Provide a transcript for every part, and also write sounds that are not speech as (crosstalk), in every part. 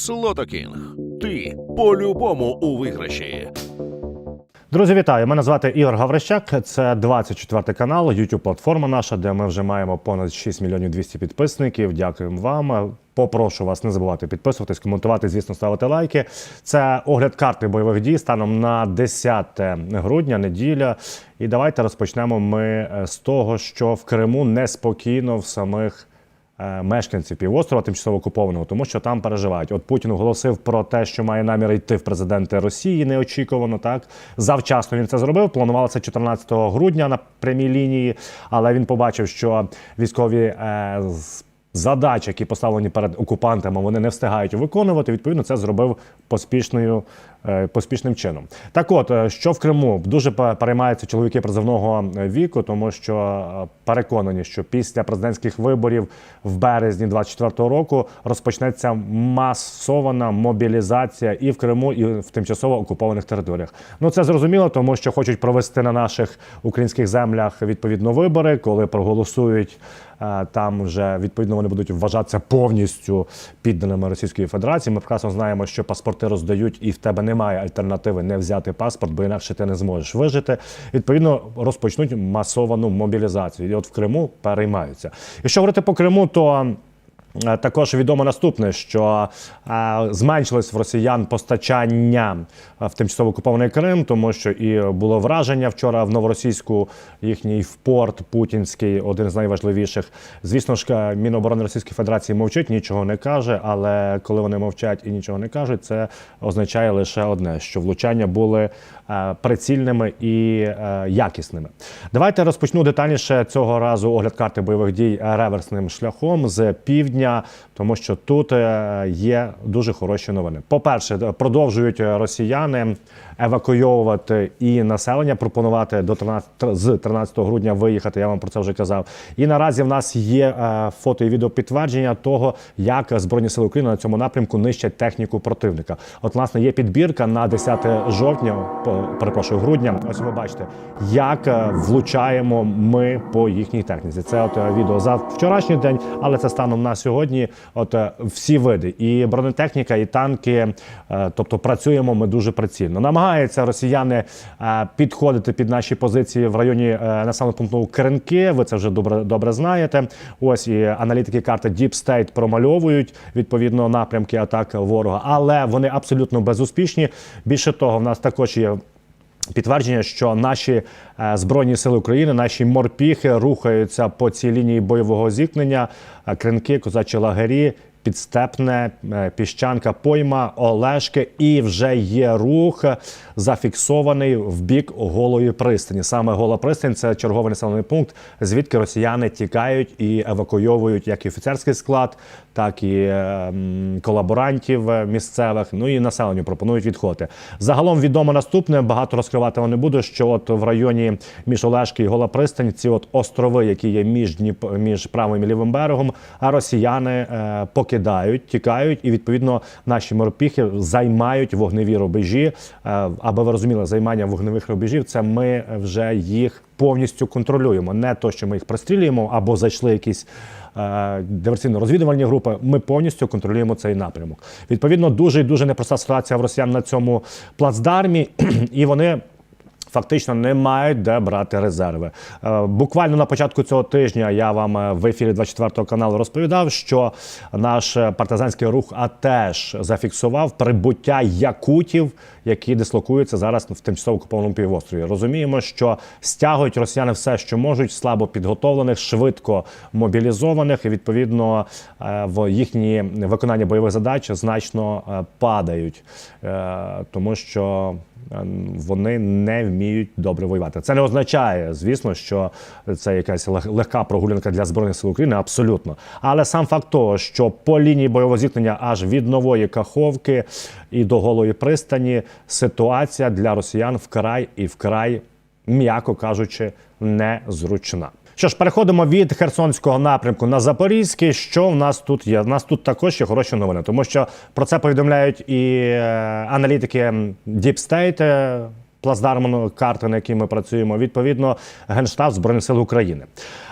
Слотокінг. Ти по-любому у виграші. Друзі, вітаю! Мене звати Ігор Гаврищак. Це 24 канал, youtube платформа наша, де ми вже маємо понад 6 мільйонів 200 підписників. Дякуємо вам. Попрошу вас не забувати підписуватись, коментувати, звісно, ставити лайки. Це огляд карти бойових дій станом на 10 грудня, неділя. І давайте розпочнемо ми е, з того, що в Криму неспокійно в самих мешканців півострова тимчасово окупованого, тому що там переживають. От Путін оголосив про те, що має намір йти в президенти Росії неочікувано. Так завчасно він це зробив. Планувалося 14 грудня на прямій лінії, але він побачив, що військові. Е, з- Задачі, які поставлені перед окупантами, вони не встигають виконувати. Відповідно, це зробив поспішною е, поспішним чином. Так, от е, що в Криму дуже пе- переймаються чоловіки призовного е, віку, тому що переконані, що після президентських виборів в березні 24-го року розпочнеться масована мобілізація і в Криму, і в тимчасово окупованих територіях. Ну це зрозуміло, тому що хочуть провести на наших українських землях відповідно вибори, коли проголосують. Там вже відповідно вони будуть вважатися повністю підданими Російської Федерації. Ми прекрасно знаємо, що паспорти роздають, і в тебе немає альтернативи не взяти паспорт, бо інакше ти не зможеш вижити. Відповідно, розпочнуть масовану мобілізацію. І от в Криму переймаються. Якщо говорити по Криму, то Також відомо наступне, що е, зменшилось в росіян постачання е, в тимчасово окупований Крим, тому що і було враження вчора в новоросійську їхній порт путінський, один з найважливіших. Звісно ж, е, Міноборони Російської Федерації мовчить, нічого не каже. Але коли вони мовчать і нічого не кажуть, це означає лише одне: що влучання були е, прицільними і е, якісними. Давайте розпочну детальніше цього разу огляд карти бойових дій е, реверсним шляхом з півдня, тому що тут е, є дуже хороші новини. По-перше, продовжують е, росіяни евакуйовувати і населення, пропонувати до 13, з 13 грудня виїхати. Я вам про це вже казав. І наразі в нас є е, фото і відео підтвердження того, як Збройні сили України на цьому напрямку нищать техніку противника. От, власне, є підбірка на 10 жовтня, перепрошую, грудня. Ось ви бачите, як е, влучаємо ми по їхній техніці. Це от е, відео за вчорашній день, але це станом на сьогодні. От всі види, і бронетехніка, і танки. Тобто працюємо ми дуже прицільно. Намагаються росіяни е, підходити під наші позиції в районі е, населеного пункту Кринки. Ви це вже добре добре знаєте. Ось і аналітики карти Deep State промальовують відповідно напрямки атак ворога, але вони абсолютно безуспішні. Більше того, в нас також є. Підтвердження, що наші е, збройні сили України, наші морпіхи рухаються по цій лінії бойового зіткнення, кринки, козачі лагері, підстепне, е, піщанка, пойма, Олешки, і вже є рух зафіксований в бік голої пристані. Саме гола пристань це черговий населений пункт, звідки росіяни тікають і евакуйовують як і офіцерський склад, так і е, колаборантів е, місцевих. Ну і населенню пропонують відходити. Загалом відомо наступне. Багато розкривати не буду. Що от в районі між Олешки і Гола Пристань, ці от острови, які є між Дніп... між правим і лівим берегом, а росіяни е, покидають, тікають, і відповідно наші морпіхи займають вогневі рубежі. Е, аби ви розуміли, займання вогневих рубежів це ми вже їх повністю контролюємо. Не то, що ми їх прострілюємо або зайшли якісь е, диверсійно-розвідувальні групи. Ми повністю контролюємо цей напрямок. Відповідно, дуже і дуже непроста ситуація в росіян на цьому плацдармі, (clears throat) і вони. Фактично не мають де брати резерви. Е, Буквально на початку цього тижня я вам е, в ефірі 24 каналу розповідав, що наш е, партизанський рух АТЕШ зафіксував прибуття якутів, які дислокуються зараз в тимчасово окупованому півострові. Розуміємо, що стягують росіяни все, що можуть, слабо підготовлених, швидко мобілізованих, і відповідно в їхні виконання бойових задач значно падають, тому що вони не вміють добре воювати. Це не означає, звісно, що це якась легка прогулянка для збройних сил України, абсолютно. Але сам факт того, що по лінії бойового зіткнення аж від нової каховки і до голої пристані ситуація для росіян вкрай і вкрай, м'яко кажучи, незручна. Що ж, переходимо від Херсонського напрямку на Запорізький. Що в нас тут є? У нас тут також є хороші новини, тому що про це повідомляють і е, аналітики State, е, плацдарм карти, на якій ми працюємо, відповідно, Генштаб Збройних сил України.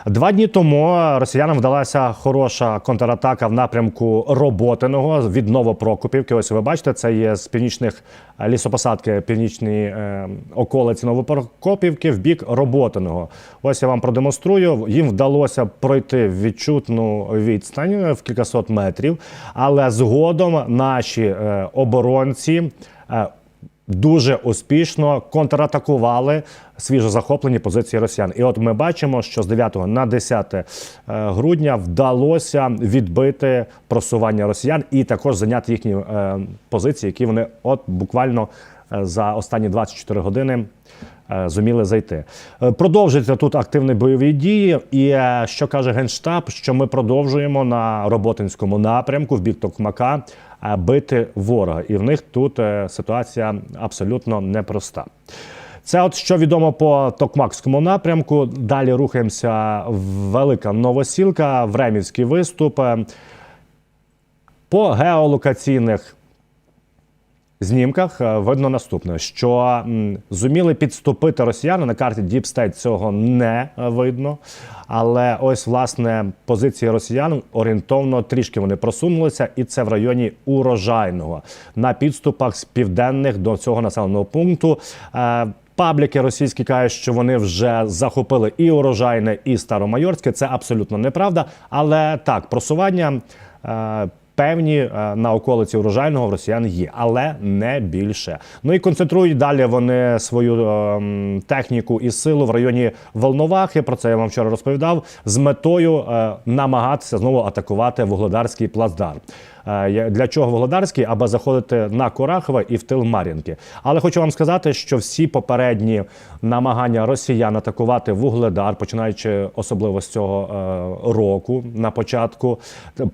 Два дні тому росіянам вдалася хороша контратака в напрямку Роботиного від Новопрокопівки. Ось ви бачите, це є з північних е, лісопосадки, північні е, околиці Новопрокопівки в бік Роботиного. Ось я вам продемонструю. Їм вдалося пройти відчутну відстань в кількасот метрів, але згодом наші е, оборонці. Дуже успішно контратакували свіжо захоплені позиції росіян. І от ми бачимо, що з 9 на 10 е, грудня вдалося відбити просування росіян і також зайняти їхні е, позиції, які вони от буквально е, за останні 24 години. Е, Зуміли зайти. Е, Продовжуються тут активні бойові дії. І е, що каже Генштаб, що ми продовжуємо на Роботинському напрямку в бік Токмака бити ворога. І в них тут ситуація абсолютно непроста. Це от що відомо по Токмакському напрямку. Далі рухаємося Велика Новосілка, Времівський виступ. По геолокаційних знімках е, видно наступне, що зуміли підступити росіяни на карті Deep State цього не е, видно. Але ось власне позиції росіян орієнтовно трішки вони просунулися, і це в районі урожайного на підступах з південних до цього населеного пункту. Е, Пабліки російські кажуть, що вони вже захопили і урожайне, і старомайорське. Це абсолютно неправда. Але так, просування певні е, на околиці урожайного в росіян є, але не більше. Ну і концентрують далі вони свою е, техніку і силу в районі Волновахи. Про це я вам вчора розповідав. З метою е, намагатися знову атакувати вугледарський плацдарм. Е, Для чого Володарський, аби заходити на Курахове і в тил Мар'їнки. Але хочу вам сказати, що всі попередні намагання росіян атакувати Вугледар, починаючи особливо з цього е, року, на початку,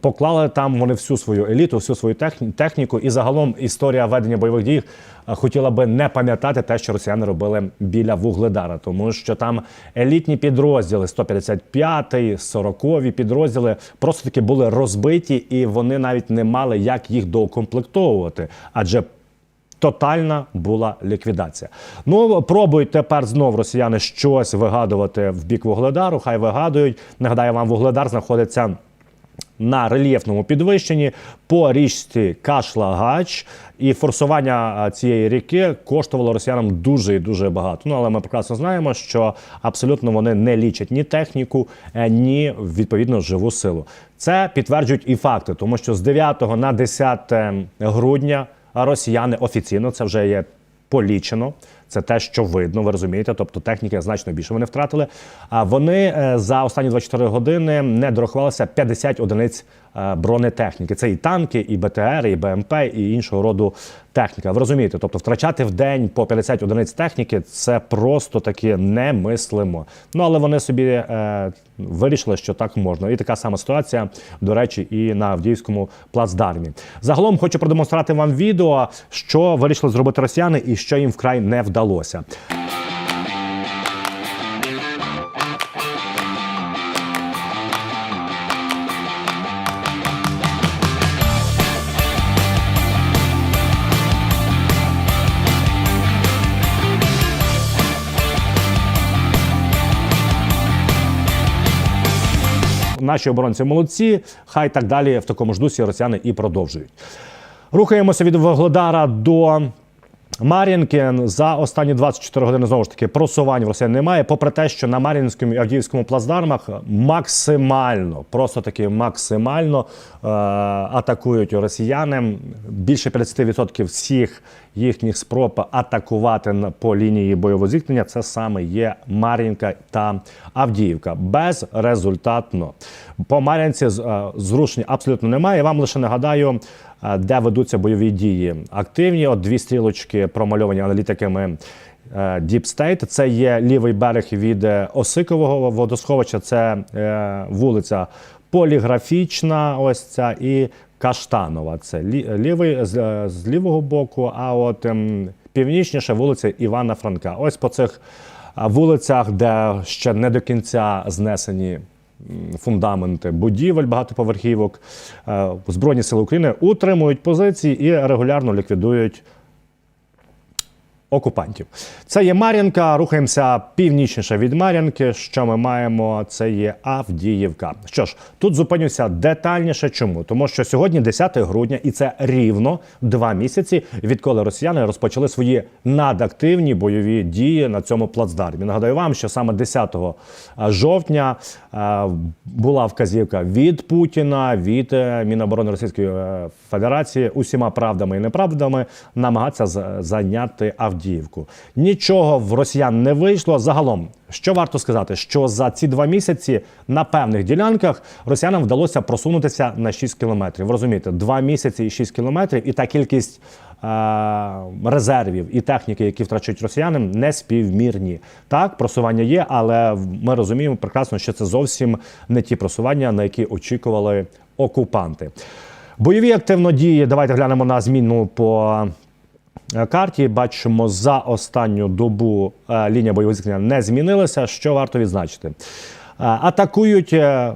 поклали там вони всю свою еліту, всю свою техні- техніку, і загалом історія ведення бойових дій хотіла би не пам'ятати те, що росіяни робили біля Вугледара, тому що там елітні підрозділи 155-й, 40-ві підрозділи просто таки були розбиті, і вони навіть не мали як їх доукомплектовувати, адже Тотальна була ліквідація. Ну пробують тепер знов росіяни щось вигадувати в бік Вугледару. Хай вигадують. Нагадаю вам, Вугледар знаходиться на рельєфному підвищенні по річці Кашла-Гач. І форсування цієї ріки коштувало росіянам дуже і дуже багато. Ну але ми прекрасно знаємо, що абсолютно вони не лічать ні техніку, е, ні відповідно живу силу. Це підтверджують і факти, тому що з 9 на 10 грудня росіяни офіційно це вже є полічено. Це те, що видно, ви розумієте. Тобто техніки значно більше вони втратили. А вони е, за останні 24 години не дорахувалися 50 одиниць бронетехніки. Це і танки, і БТР, і БМП, і іншого роду техніка. Ви розумієте, тобто втрачати в день по 50 одиниць техніки це просто таки немислимо. Ну але вони собі е, вирішили, що так можна. І така сама ситуація, до речі, і на Авдіївському плацдармі. Загалом хочу продемонструвати вам відео, що вирішили зробити росіяни і що їм вкрай не вдалося. Наші оборонці молодці. Хай так далі в такому ж дусі росіяни і продовжують. Рухаємося від Воглодара до Мар'їнки. За останні 24 години знову ж таки просувань в Росіян немає. Попри те, що на Мар'їнському і Авдіївському плацдармах максимально, просто таки максимально е- атакують росіяни. Більше 50% всіх їхніх спроб атакувати по лінії бойового зіткнення це саме є Мар'їнка та Авдіївка. Безрезультатно. По Мар'їнці е, зрушень абсолютно немає. Я вам лише нагадаю, де ведуться бойові дії. Активні, от дві стрілочки промальовані аналітиками. State. це є лівий берег від е, Осикового водосховища, це е, вулиця Поліграфічна, ось ця і Каштанова. Це лівий з, е, з лівого боку, а от ем, північніше вулиця Івана Франка. Ось по цих вулицях, де ще не до кінця знесені фундаменти будівель багатоповерхівок. е, Збройні сили України утримують позиції і регулярно ліквідують окупантів. Це є Мар'їнка. Рухаємося північніше від Мар'їнки. Що ми маємо? Це є Авдіївка. Що ж, тут зупинюся детальніше. Чому? Тому що сьогодні 10 грудня, і це рівно два місяці, відколи росіяни розпочали свої надактивні бойові дії на цьому плацдармі. Нагадаю вам, що саме 10 жовтня е, була вказівка від Путіна, від е, Міноборони Російської е, Федерації усіма правдами і неправдами намагатися зайняти Авдіївку. Нічого в росіян не вийшло. Загалом, що варто сказати, що за ці два місяці на певних ділянках росіянам вдалося просунутися на 6 кілометрів. Розумієте, два місяці і 6 кілометрів, і та кількість е, резервів і техніки, які втрачають росіяни, не співмірні. Так, просування є, але ми розуміємо прекрасно, що це зовсім не ті просування, на які очікували окупанти. Бойові активно дії. Давайте глянемо на зміну по карті. Бачимо за останню добу е, лінія бойових зіткнення не змінилася. Що варто відзначити? Е, Атакують. е,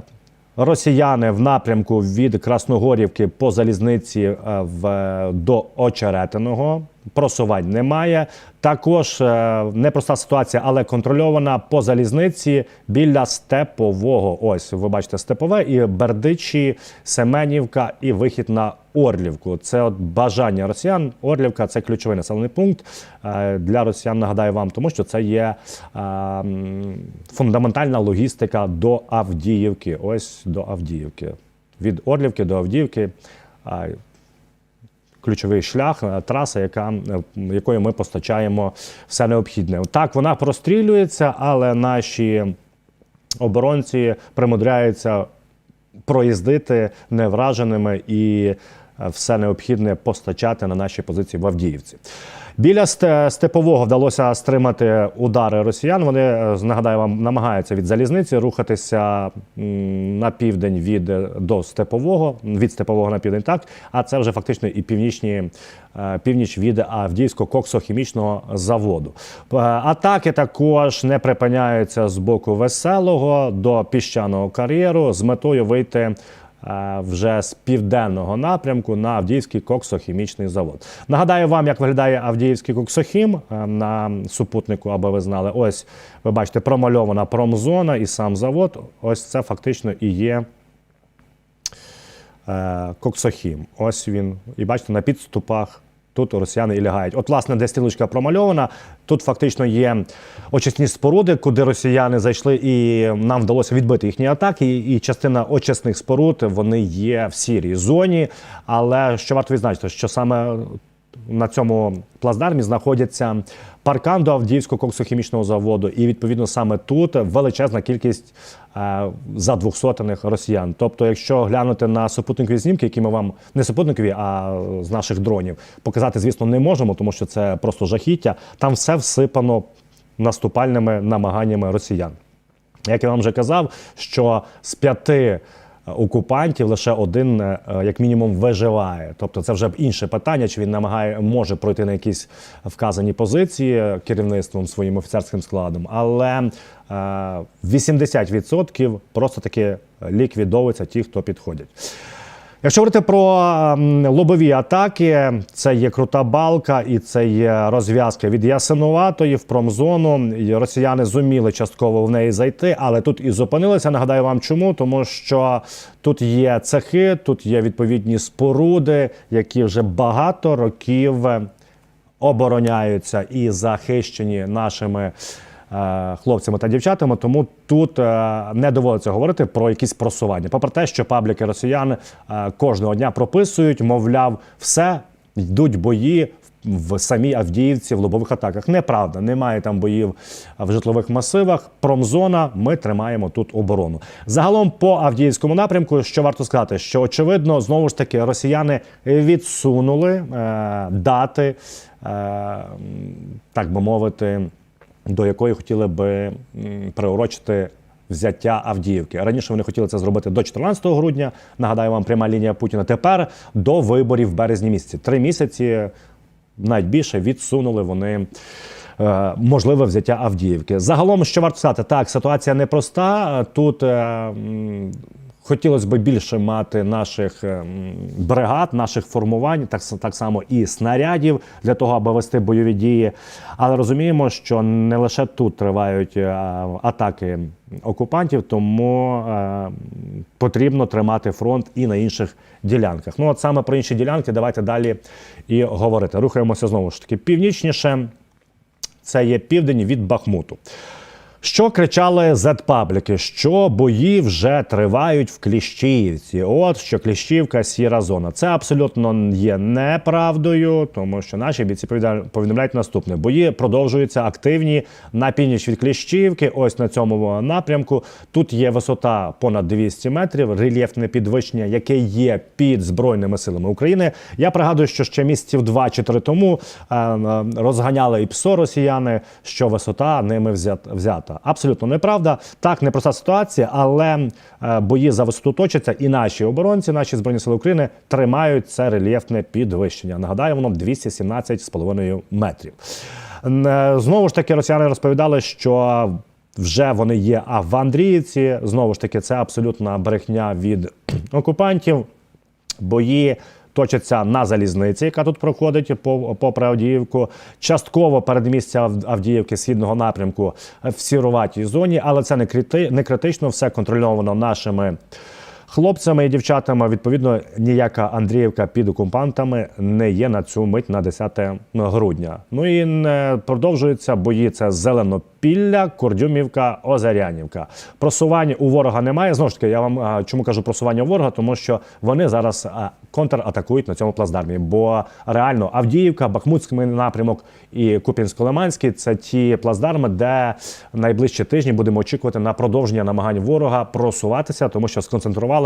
Росіяни в напрямку від Красногорівки по залізниці е, в, до Очеретиного. Просувань немає. Також е, непроста ситуація, але контрольована по залізниці біля Степового. Ось ви бачите Степове і Бердичі, Семенівка і вихід на Орлівку. Це от бажання росіян. Орлівка це ключовий населений пункт е, для росіян. Нагадаю вам, тому що це є е, фундаментальна логістика до Авдіївки. Ось до Авдіївки. Від Орлівки до Авдіївки. е, ключовий шлях, траса, яка, якою ми постачаємо все необхідне. Так, вона прострілюється, але наші оборонці примудряються проїздити невраженими і все необхідне постачати на наші позиції в Авдіївці. Біля степового вдалося стримати удари росіян. Вони е, нагадаю вам намагаються від залізниці рухатися на південь від е, до степового, від степового на південь, так а це вже фактично і північні е, північ від Авдіївського коксохімічного заводу. Е, Атаки також не припиняються з боку веселого до піщаного кар'єру з метою вийти е, вже з південного напрямку на Авдіївський коксохімічний завод. Нагадаю вам, як виглядає Авдіївський коксохім е, на супутнику, аби ви знали. Ось ви бачите, промальована промзона і сам завод. Ось це фактично і є е, коксохім. Ось він. І бачите, на підступах. Тут росіяни і лягають. От, власне, де стрілочка промальована. Тут фактично є очисні споруди, куди росіяни зайшли, і нам вдалося відбити їхні атаки. І, частина очисних споруд вони є в сірій зоні. Але що варто відзначити, що саме на цьому плацдармі знаходяться паркан до Авдіївського коксохімічного заводу, і відповідно саме тут величезна кількість е, задвухсотених росіян. Тобто, якщо глянути на супутникові знімки, які ми вам не супутникові, а з наших дронів, показати, звісно, не можемо, тому що це просто жахіття. Там все всипано наступальними намаганнями росіян. Як я вам вже казав, що з п'яти окупантів лише один, е, як мінімум, виживає. Тобто, це вже інше питання, чи він намагає може пройти на якісь вказані позиції керівництвом своїм офіцерським складом, але е, 80% просто таки ліквідовуються ті, хто підходять. Якщо говорити про лобові атаки, це є крута балка і це є розв'язка від Ясинуватої в промзону. Росіяни зуміли частково в неї зайти, але тут і зупинилися. Нагадаю вам, чому тому, що тут є цехи, тут є відповідні споруди, які вже багато років обороняються і захищені нашими хлопцями та дівчатами. Тому тут е, не доводиться говорити про якісь просування. Попри те, що пабліки росіян е, кожного дня прописують, мовляв, все йдуть бої. В самій Авдіївці в лобових атаках неправда, немає там боїв в житлових масивах. Промзона. Ми тримаємо тут оборону. Загалом по Авдіївському напрямку, що варто сказати, що очевидно знову ж таки росіяни відсунули е, дати, е, так би мовити, до якої хотіли би приурочити взяття Авдіївки. Раніше вони хотіли це зробити до 14 грудня. Нагадаю вам, пряма лінія Путіна. Тепер до виборів в березні місяці. Три місяці навіть більше відсунули вони. е, Можливе взяття Авдіївки. Загалом, що варто сказати, так, ситуація непроста. Тут е, Хотілося б більше мати наших ем, бригад, наших формувань, так, так само і снарядів для того, аби вести бойові дії. Але розуміємо, що не лише тут тривають е, атаки окупантів, тому е, потрібно тримати фронт і на інших ділянках. Ну от саме про інші ділянки давайте далі і говорити. Рухаємося знову ж таки північніше. Це є південь від Бахмуту. Що кричали зет-пабліки? Що бої вже тривають в Кліщіївці? От що Кліщівка сіра зона. Це абсолютно є неправдою, тому що наші бійці повідомляють наступне: бої продовжуються активні на північ від Кліщівки. Ось на цьому напрямку. Тут є висота понад 200 метрів, рельєфне підвищення, яке є під збройними силами України. Я пригадую, що ще місяців два чи три тому е, е, розганяли і ПСО росіяни, що висота ними взят- взята. Абсолютно неправда. Так, непроста ситуація, але е, бої за висоту точаться, і наші оборонці, наші збройні сили України тримають це рельєфне підвищення. Нагадаю, воно 217,5 метрів. Е, Знову ж таки, росіяни розповідали, що вже вони є а в Андріївці. Знову ж таки, це абсолютна брехня від окупантів. Бої точаться на залізниці, яка тут проходить по, попри Авдіївку. Частково передмістя Авдіївки східного напрямку в сіроватій зоні, але це не, крити, не критично, все контрольовано нашими. Хлопцями і дівчатами, відповідно, ніяка Андріївка під окупантами не є на цю мить на 10 грудня. Ну і не продовжуються бої. Це Зеленопілля, Кордюмівка, Озарянівка. Просування у ворога немає. Знову ж таки, я вам чому кажу просування у ворога, тому що вони зараз контратакують на цьому плацдармі. Бо реально Авдіївка, Бахмутський напрямок і Куп'янсько-Лиманський це ті плацдарми, де найближчі тижні будемо очікувати на продовження намагань ворога просуватися, тому що сконцентрували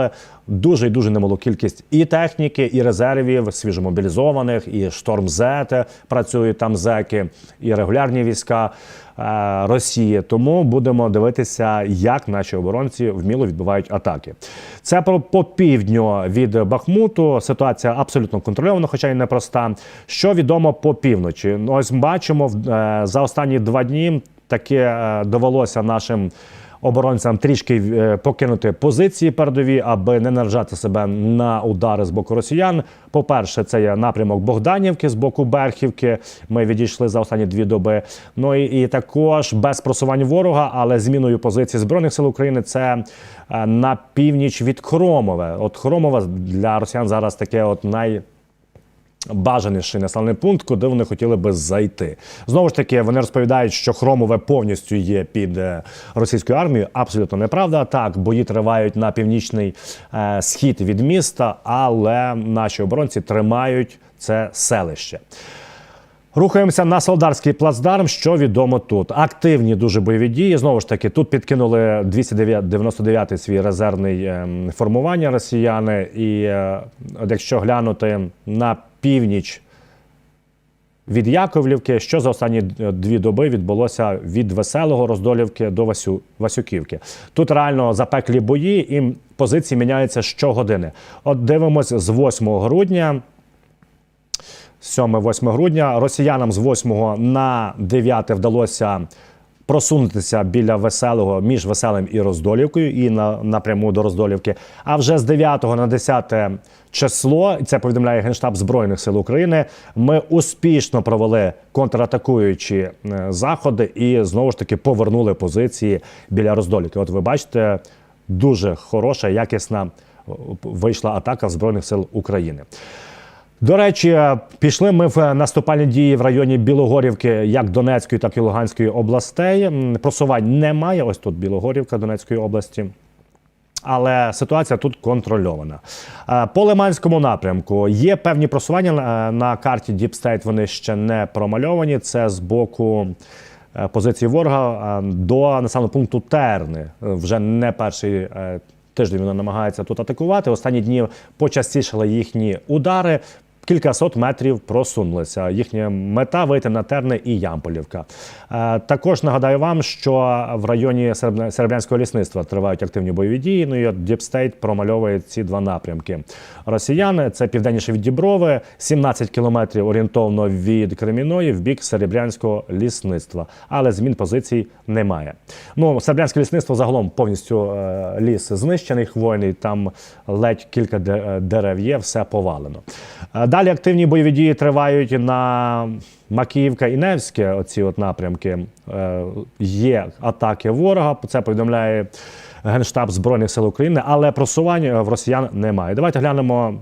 дуже і дуже немалу кількість і техніки, і резервів, свіжомобілізованих, і шторм Зет працюють там зеки, і регулярні війська. е, Росії, тому будемо дивитися, як наші оборонці вміло відбивають атаки. Це про по півдню від Бахмуту. Ситуація абсолютно контрольована, хоча й непроста. Що відомо по півночі? Ну, Ось бачимо е, за останні два дні таке е, довелося нашим оборонцям трішки е, покинути позиції передові, аби не наражати себе на удари з боку росіян. По-перше, це є напрямок Богданівки з боку Берхівки. Ми відійшли за останні дві доби. Ну і, і також без просувань ворога, але зміною позиції збройних сил України це е, на північ від Хромове. От Хромове для росіян зараз таке от най бажаніший населений пункт, куди вони хотіли би зайти. Знову ж таки, вони розповідають, що Хромове повністю є під е, російською армією. Абсолютно неправда. Так, бої тривають на північний е, схід від міста, але наші оборонці тримають це селище. Рухаємося на Солдарський плацдарм. Що відомо тут? Активні дуже бойові дії. Знову ж таки, тут підкинули 299-й свій резервний ем, формування росіяни. І е, якщо глянути на північ від Яковлівки, що за останні е, дві доби відбулося від Веселого Роздолівки до Васю, Васюківки. Тут реально запеклі бої, і позиції міняються щогодини. От дивимось з 8 грудня. 7-8 грудня. Росіянам з 8 на 9 вдалося просунутися біля веселого між веселим і Роздолівкою, і на напряму до Роздолівки. А вже з 9 на 10 число, це повідомляє Генштаб Збройних сил України. Ми успішно провели контратакуючі е, заходи і знову ж таки повернули позиції біля Роздолівки. От ви бачите, дуже хороша, якісна вийшла атака Збройних сил України. До речі, пішли ми в наступальні дії в районі Білогорівки, як Донецької, так і Луганської областей. Просувань немає. Ось тут Білогорівка Донецької області. Але ситуація тут контрольована. Е, По Лиманському напрямку є певні просування е, на карті State, Вони ще не промальовані. Це з боку е, позиції ворога е, до населеного пункту Терни. Е, Вже не перший е, тиждень вони намагаються тут атакувати. Останні дні почастішали їхні удари. Кількасот метрів просунулися. Їхня мета вийти на Терни і Ямполівка. Е, Також нагадаю вам, що в районі Серебрянського лісництва тривають активні бойові дії. Ну і Діпстейт промальовує ці два напрямки. Росіяни це південніше від Діброви, 17 кілометрів орієнтовно від Креміної в бік Серебрянського лісництва. Але змін позицій немає. Ну, Серебрянське лісництво загалом повністю е, ліс знищений, хвойний. Там ледь кілька е, дерев є, все повалено. Далі активні бойові дії тривають на Макіївка і Невське. Оці от напрямки Е, є атаки ворога. Це повідомляє Генштаб Збройних сил України, але просувань е, в росіян немає. Давайте глянемо.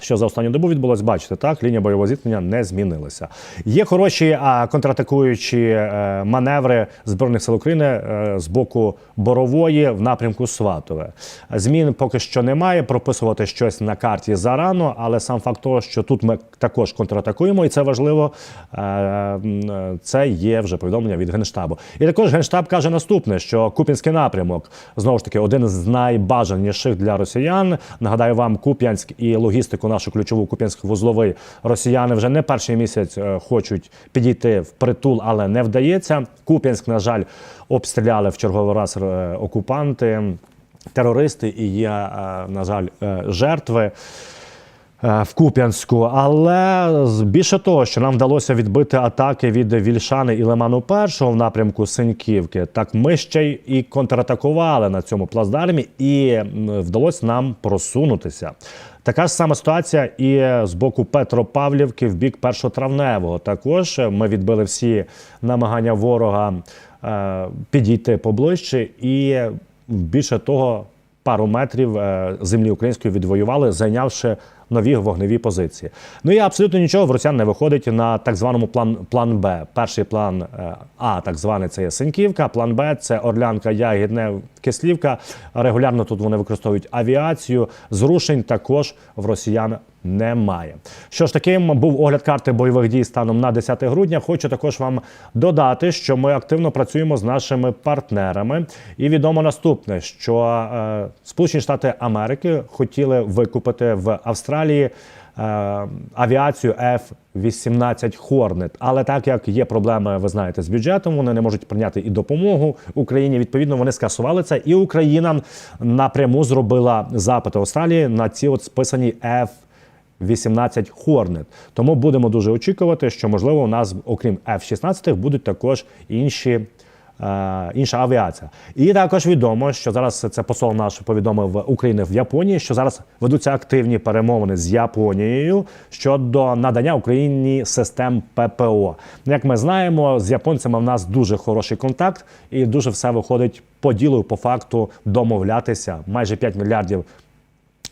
Що за останню добу відбулось, бачите, так лінія бойового зіткнення не змінилася. Є хороші а, контратакуючі е, маневри збройних сил України е, з боку борової в напрямку Сватове. Змін поки що немає. Прописувати щось на карті зарано, але сам факт того, що тут ми також контратакуємо, і це важливо. е, Це є вже повідомлення від генштабу. І також генштаб каже наступне: що Купінський напрямок знову ж таки один з найбажаніших для росіян. Нагадаю вам, Куп'янськ і логістику нашу ключову Куп'янськ-вузловий росіяни вже не перший місяць е, хочуть підійти в притул, але не вдається. Куп'янськ, на жаль, обстріляли в черговий раз е, окупанти, терористи, і є, е, на жаль, жертви. В Куп'янську, але більше того, що нам вдалося відбити атаки від Вільшани і Лиману Першого в напрямку Синьківки, так ми ще й і контратакували на цьому плацдармі, і вдалося нам просунутися. Така ж сама ситуація і з боку Петропавлівки в бік першотравневого. Також ми відбили всі намагання ворога е, підійти поближче, і більше того, пару метрів е, землі української відвоювали, зайнявши нові вогневі позиції. Ну і абсолютно нічого в росіян не виходить на так званому план, план Б. Перший план е, А, так званий, це є план Б це Орлянка, Ягідне, Кислівка. Регулярно тут вони використовують авіацію. Зрушень також в росіян немає. Що ж таким був огляд карти бойових дій станом на 10 грудня. Хочу також вам додати, що ми активно працюємо з нашими партнерами. І відомо наступне, що е, Сполучені Штати Америки хотіли викупити в Австралії. Е, Авіацію F-18 Hornet. Але так як є проблеми, ви знаєте, з бюджетом, вони не можуть прийняти і допомогу Україні. Відповідно, вони скасували це, і Україна напряму зробила запит Австралії на ці от списані F 18 Hornet. Тому будемо дуже очікувати, що можливо у нас, окрім F-16, будуть також інші. Е, Інша авіація, і також відомо, що зараз це посол наш повідомив України в Японії, що зараз ведуться активні перемовини з Японією щодо надання Україні систем ППО. Як ми знаємо, з японцями в нас дуже хороший контакт, і дуже все виходить по ділу, по факту домовлятися. Майже 5 мільярдів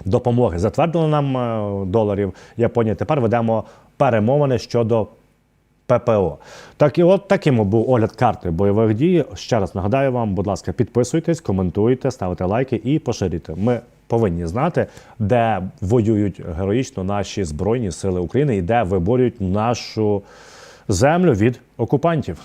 допомоги затвердили нам е, доларів Японії. Тепер ведемо перемовини щодо ППО. Так і от таким був огляд карти бойових дій. Ще раз нагадаю вам, будь ласка, підписуйтесь, коментуйте, ставте лайки і поширюйте. Ми повинні знати, де воюють героїчно наші збройні сили України і де виборюють нашу землю від окупантів.